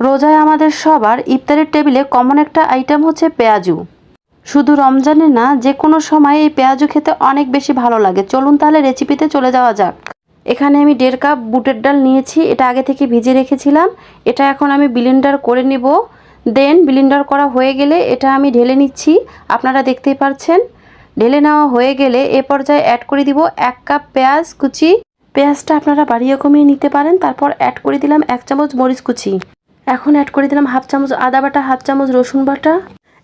রোজায় আমাদের সবার ইফতারের টেবিলে কমন একটা আইটেম হচ্ছে পেঁয়াজু। শুধু রমজানে না, যে কোনো সময় এই পেঁয়াজু খেতে অনেক বেশি ভালো লাগে। চলুন তাহলে রেসিপিতে চলে যাওয়া যাক। এখানে আমি দেড় কাপ বুটের ডাল নিয়েছি, এটা আগে থেকে ভিজিয়ে রেখেছিলাম। এটা এখন আমি ব্লিন্ডার করে নিব। দেন ব্লিন্ডার করা হয়ে গেলে এটা আমি ঢেলে নিচ্ছি। আপনারা দেখতেই পাচ্ছেন ঢেলে নেওয়া হয়ে গেলে এ পর্যায়ে অ্যাড করে দিব এক কাপ পেঁয়াজ কুচি। পেঁয়াজটা আপনারা বাড়িয়ে কমিয়ে নিতে পারেন, তারপর অ্যাড করে দিলাম এক চামচ মরিচ কুচি। এখন অ্যাড করে দিলাম হাফ চামচ আদা বাটা হাফ চামচ রসুন বাটা।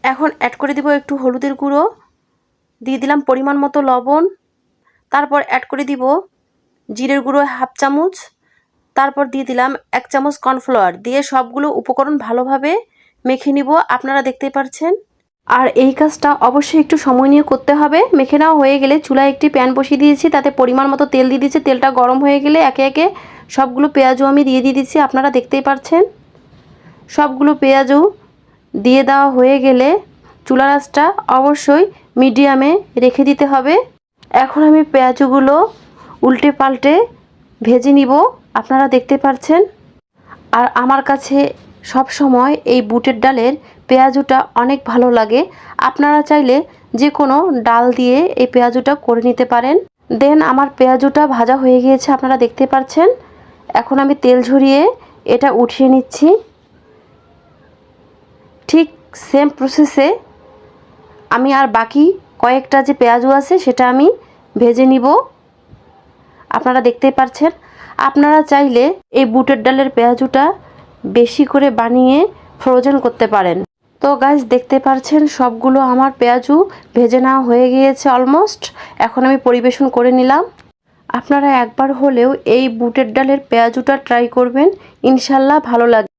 এখন অ্যাড করে দিব একটু হলুদের গুঁড়ো। দিয়ে দিলাম পরিমাণ মতো লবণ। তারপর অ্যাড করে দিব জিরের গুঁড়ো হাফ চামচ। তারপর দিয়ে দিলাম এক চামচ কর্নফ্লাওয়ার দিয়ে সবগুলো উপকরণ ভালোভাবে মেখে নিব, আপনারা দেখতেই পাচ্ছেন আর এই কাজটা অবশ্যই একটু সময় নিয়ে করতে হবে। মেখে নেওয়া হয়ে গেলে চুলায় একটি প্যান বসিয়ে দিয়েছি, তাতে পরিমাণ মতো তেল দিয়ে দিয়েছি। তেলটা গরম হয়ে গেলে একে একে সবগুলো পেঁয়াজও আমি দিয়ে দিয়ে দিচ্ছি আপনারা দেখতেই পাচ্ছেন সবগুলো পেঁয়াজও দিয়ে দেওয়া হয়ে গেলে চুলা রাসটা অবশ্যই মিডিয়ামে রেখে দিতে হবে। এখন আমি পেঁয়াজগুলো উল্টে পাল্টে ভেজে নিব, আপনারা দেখতে পাচ্ছেন আর আমার কাছে সব সময় এই বুটের ডালের পেঁয়াজুটা অনেক ভালো লাগে। আপনারা চাইলে যে কোনো ডাল দিয়ে এই পেঁয়াজুটা করে নিতে পারেন। দেন আমার পেঁয়াজুটা ভাজা হয়ে গিয়েছে, আপনারা দেখতে পাচ্ছেন এখন আমি তেল ঝরিয়ে এটা উঠিয়ে নিচ্ছি। সেম প্রসেসে আমি আর বাকি কয়েকটা যে পেঁয়াজু আছে সেটা আমি ভেজে নিব। আপনারা দেখতেই পাচ্ছেন, আপনারা চাইলে এই বুটের ডালের পেঁয়াজুটা বেশি করে বানিয়ে ফ্রোজেন করতে পারেন। তো গাছ দেখতে পাচ্ছেন, সবগুলো আমার পেঁয়াজু ভেজে নেওয়া হয়ে গিয়েছে অলমোস্ট এখন আমি পরিবেশন করে নিলাম। আপনারা একবার হলেও এই বুটের ডালের পেঁয়াজুটা ট্রাই করবেন। ইনশাল্লাহ ভালো লাগবে।